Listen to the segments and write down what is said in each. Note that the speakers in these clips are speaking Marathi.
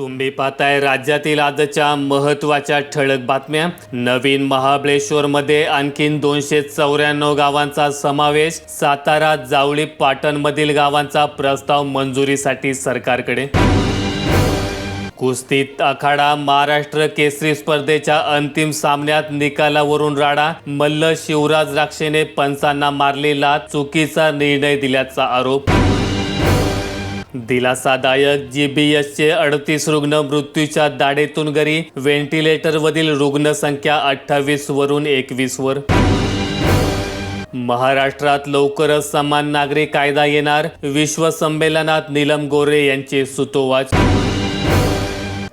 तुम्ही पाहताय राज्यातील आजच्या महत्त्वाच्या ठळक बातम्या. नवीन महाबळेश्वरमध्ये आणखीन दोनशे चौऱ्याण्णव गावांचा समावेश. सातारा जावळी पाटणमधील गावांचा प्रस्ताव मंजुरीसाठी सरकारकडे. कुस्तीत आखाडा महाराष्ट्र केसरी स्पर्धेच्या अंतिम सामन्यात निकालावरून राडा. मल्ल शिवराज राक्षेने पंचांना मारली चुकीचा निर्णय दिल्याचा आरोप. दिलासादायक जीबीएसचे अडतीस रुग्ण मृत्यूच्या दाढेतून घरी. व्हेंटिलेटरवरील रुग्णसंख्या अठ्ठावीस वरून एकवीस वर. महाराष्ट्रात लवकरच समान नागरी कायदा येणार. विश्वसंमेलनात नीलम गोरे यांचे सुतोवाच.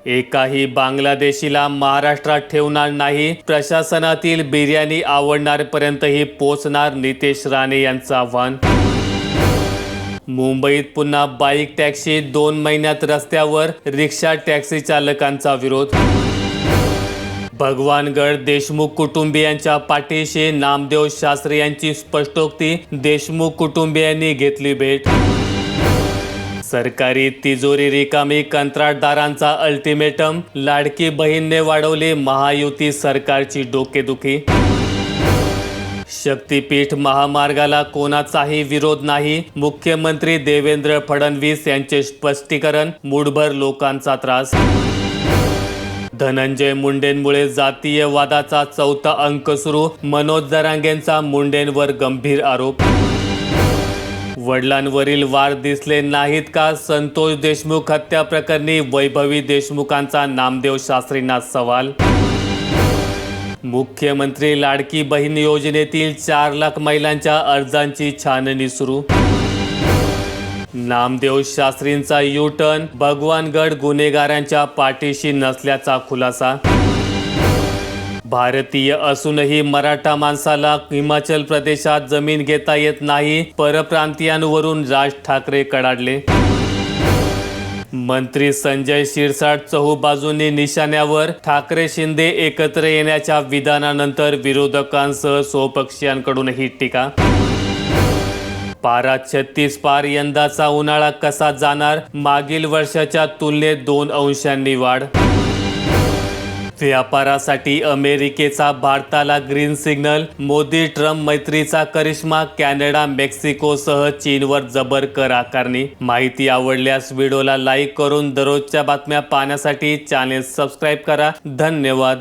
एकाही बांगलादेशीला महाराष्ट्रात ठेवणार नाही. प्रशासनातील बिर्याणी आवडणारपर्यंतही पोचणार नितेश राणे यांचं आव्हान. मुंबईत पुन्हा बाईक टॅक्सी दोन महिन्यात रस्त्यावर रिक्षा टॅक्सी चालकांचा विरोध. भगवानगड देशमुख कुटुंबियांच्या पाठीशी नामदेव शास्त्री यांची स्पष्टोक्ती देशमुख कुटुंबियांनी घेतली भेट. सरकारी तिजोरी रिकामी कंत्राटदारांचा अल्टिमेटम लाडकी बहीणने वाढवली महायुती सरकारची डोकेदुखी. शक्तीपीठ महामार्गाला कोणाचाही विरोध नाही. मुख्यमंत्री देवेंद्र फडणवीस यांचे स्पष्टीकरण मूडभर लोकांचा त्रास. धनंजय मुंडेंमुळे जातीय वादाचा चौथा अंक सुरू मनोज जरांगेंचा मुंडेंवर गंभीर आरोप. वडिलांवरील वार दिसले नाहीत का? संतोष देशमुख हत्या प्रकरणी वैभवी देशमुखांचा नामदेव शास्त्रींना सवाल. मुख्यमंत्री लाडकी बहीण योजनेतील चार लाख महिलांच्या अर्जांची छाननी सुरू. नामदेव शास्त्रींचा यू टर्न भगवानगड गुन्हेगारांच्या पाठीशी नसल्याचा खुलासा. भारतीय असूनही मराठा माणसाला हिमाचल प्रदेशात जमीन घेता येत नाही परप्रांतीयांवरून राज ठाकरे कडाडले. मंत्री संजय शिरसाट चहूबाजूंनी निशाण्यावर ठाकरे शिंदे एकत्र येण्याच्या विधानानंतर विरोधकांसह स्वपक्षीयांकडूनही टीका. पारा छत्तीस पार यंदाचा उन्हाळा कसा जाणार? मागील वर्षाच्या तुलनेत दोन अंशांनी वाढ. व्यापारासाठी अमेरिकेचा भारताला ग्रीन सिग्नल मोदी ट्रम्प मैत्रीचा करिश्मा कॅनडा मेक्सिकोसह चीनवर जबर कर आकारणी. माहिती आवडल्यास व्हिडिओला लाईक करून दररोजच्या बातम्या पाहण्यासाठी चॅनेल सबस्क्राईब करा. धन्यवाद.